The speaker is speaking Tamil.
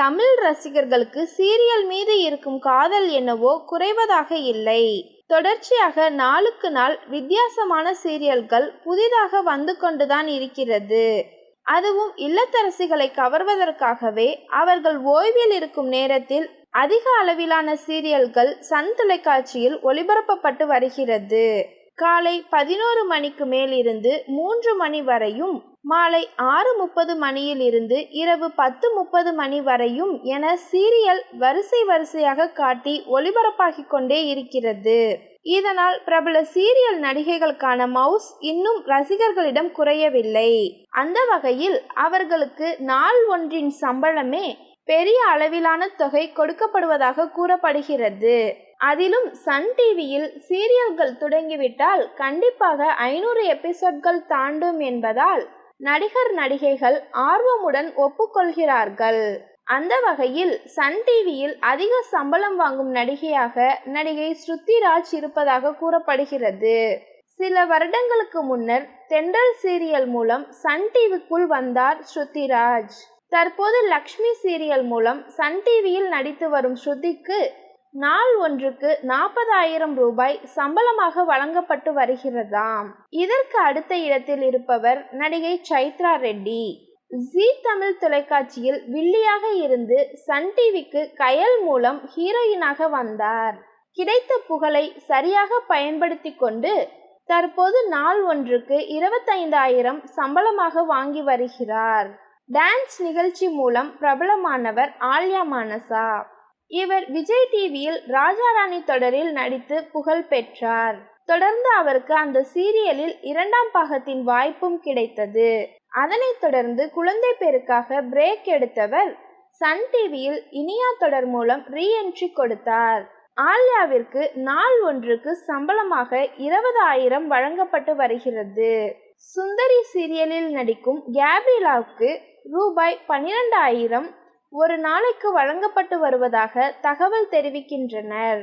தமிழ் ரசிகர்களுக்கு சீரியல் மீது இருக்கும் காதல் என்னவோ குறைவதாக இல்லை. தொடர்ச்சியாக நாளுக்கு நாள் வித்தியாசமான சீரியல்கள் புதிதாக வந்து கொண்டுதான் இருக்கிறது. அதுவும் இல்லத்தரசிகளை கவர்வதற்காகவே அவர்கள் ஓய்வில் இருக்கும் நேரத்தில் அதிக அளவிலான சீரியல்கள் சன் தொலைக்காட்சியில் ஒளிபரப்பப்பட்டு வருகிறது. காலை பதினோரு மணிக்கு மேல் இருந்து மூன்று மணி வரையும் மாலை ஆறு முப்பது மணியில் இருந்து இரவு பத்து முப்பது மணி வரையும் என சீரியல் வரிசை வரிசையாக காட்டி ஒளிபரப்பாகிக் கொண்டே இருக்கிறது. இதனால் பிரபல சீரியல் நடிகைகளுக்கான மவுஸ் இன்னும் ரசிகர்களிடம் குறையவில்லை. அந்த வகையில் அவர்களுக்கு நாள் ஒன்றின் சம்பளமே பெரிய அளவிலான தொகை கொடுக்கப்படுவதாக கூறப்படுகிறது. அதிலும் சன் டிவியில் சீரியல்கள் தொடங்கிவிட்டால் கண்டிப்பாக ஐநூறு எபிசோட்கள் தாண்டும் என்பதால் நடிகர் நடிகைகள் ஆர்வமுடன் ஒப்புக்கொள்கிறார்கள். அந்த வகையில் சன் டிவியில் அதிக சம்பளம் வாங்கும் நடிகையாக நடிகை ஸ்ருத்திராஜ் இருப்பதாக கூறப்படுகிறது. சில வருடங்களுக்கு முன்னர் தென்றல் சீரியல் மூலம் சன் டிவிக்குள் வந்தார் ஸ்ருதிராஜ். தற்போது லக்ஷ்மி சீரியல் மூலம் சன் டிவியில் நடித்து வரும் ஸ்ருதிக்கு நாள் ஒன்றுக்கு நாற்பதாயிரம் ரூபாய் சம்பளமாக வழங்கப்பட்டு வருகிறதாம். இதற்கு அடுத்த இடத்தில் இருப்பவர் நடிகை சைத்ரா ரெட்டி. ஜி தமிழ் தொலைக்காட்சியில் வில்லியாக இருந்து சன் டிவிக்கு கயல் மூலம் ஹீரோயினாக வந்தார். கிடைத்த புகழை சரியாக பயன்படுத்தி கொண்டு தற்போது நாள் ஒன்றுக்கு இருபத்தைந்தாயிரம் சம்பளமாக வாங்கி வருகிறார். டான்ஸ் நிகழ்ச்சி மூலம் பிரபலமானவர் ஆல்யா மானசா. இவர் விஜய் டிவியில் ராஜாராணி தொடரில் நடித்து புகழ் பெற்றார். தொடர்ந்து அவருக்கு அந்த சீரியலில் இரண்டாம் பாகத்தின் வாய்ப்பும் கிடைத்தது. அதனைத் தொடர்ந்து குழந்தை பேருக்காக பிரேக் எடுத்தவர் சன் டிவியில் இனியா தொடர் மூலம் ரீஎன்ட்ரி கொடுத்தார். ஆல்யாவிற்கு நாள் ஒன்றுக்கு சம்பளமாக இருபது ஆயிரம் வழங்கப்பட்டு வருகிறது. சுந்தரி சீரியலில் நடிக்கும் கேப்ரிலாவுக்கு ரூபாய் பன்னிரெண்டாயிரம் ஒரு நாளைக்கு வழங்கப்பட்டு வருவதாக தகவல் தெரிவிக்கின்றனர்.